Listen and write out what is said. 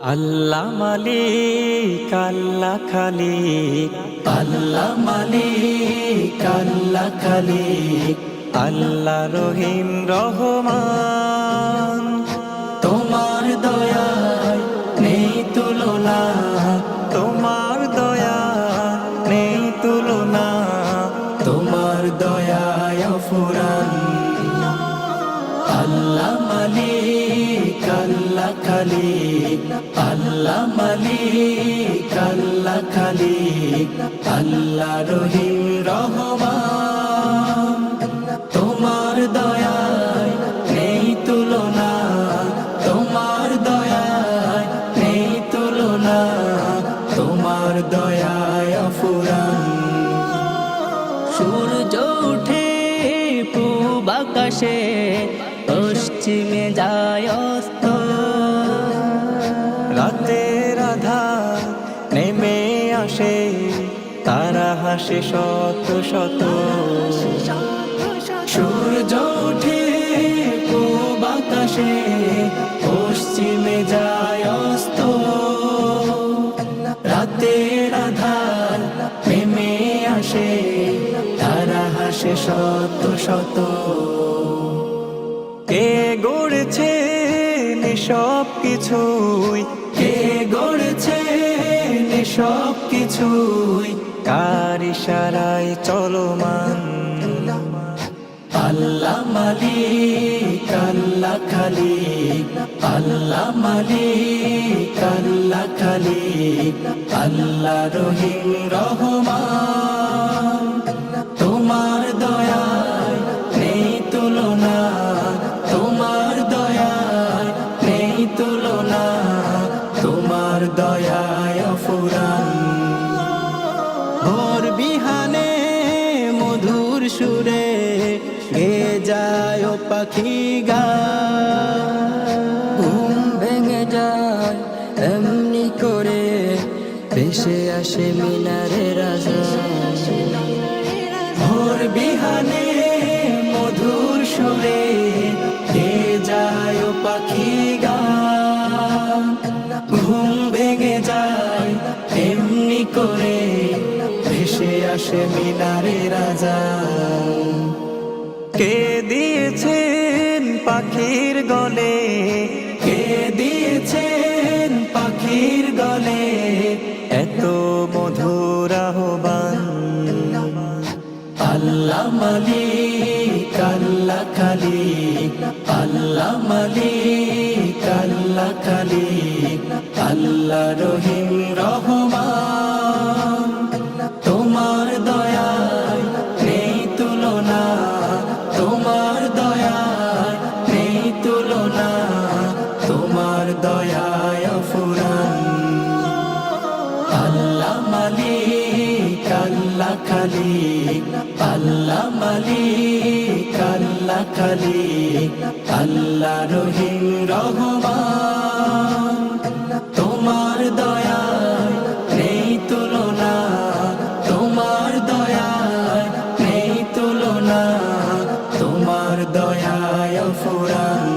আল্লাহ মালিক, আল্লাহ খালিক। আল্লাহ মালিক, আল্লাহ খালিক। আল্লাহ রহিম, রহমান। তোমার দয়ায় নেই তুলনা, তোমার দয়া নেই তুলনা। তোমার দয়ায় ফুরান আল্লাহ মালিক, আল্লাহ খালিক। আল্লাহ মালিক আল্লাহ খালিক আল্লাহ রহিম রহমান। তোমার দয়ায় নেই তুলনা, তোমার দয়ায় নেই তুলনা, তোমার দয়ায় ফুরান সূর্য উঠে, পূব আকাশে, পশ্চিমে যায় অস্ত আসে, তারা হাসে শত শত। সূর্য উঠে আকাশে, পশ্চিমে যায় অস্ত। রাতের আধার নেমে আসে, তারা হাসে শত শত। কে গড়েছে সব কিছুই? কে গড়েছে কিছুই কার ইশারায় চলমান। আল্লাহ মালিক, আল্লাহ খালিক, আল্লাহ মালিক, আল্লাহ খালিক, আল্লাহ রহিম রহমান। তোমার দয়ায় নেই তুলনা, তোমার দয়ায় নেই তুলনা, তোমার দয়ায় সুরে গে যায় ও পাখি গা। ঘুম ভেঙে যায় এমনি করে, ভেসে আসে মিনারে রাজা। ভোর বিহানে মধুর সুরে গে যায় ও পাখি গা। ঘুম ভেসে আসে মিনারে রাজা। কে দিয়েছেন পাখির গলে? কে দিয়েছেন পাখির গলে? এত মধুর আহ্বান। আল্লাহ মালিক, আল্লাহ খালিক। আল্লাহ মালিক, আল্লাহ খালিক। আল্লাহ রহিম রহমান। মালিক, আল্লাহ খালিক। আল্লাহ মালিক, আল্লাহ খালিক। আল্লাহ রহিম, রহমান। তোমার দয়া নেই তুলনা, তোমার দয়া নেই তুলনা। তোমার দয়ায় ফুরান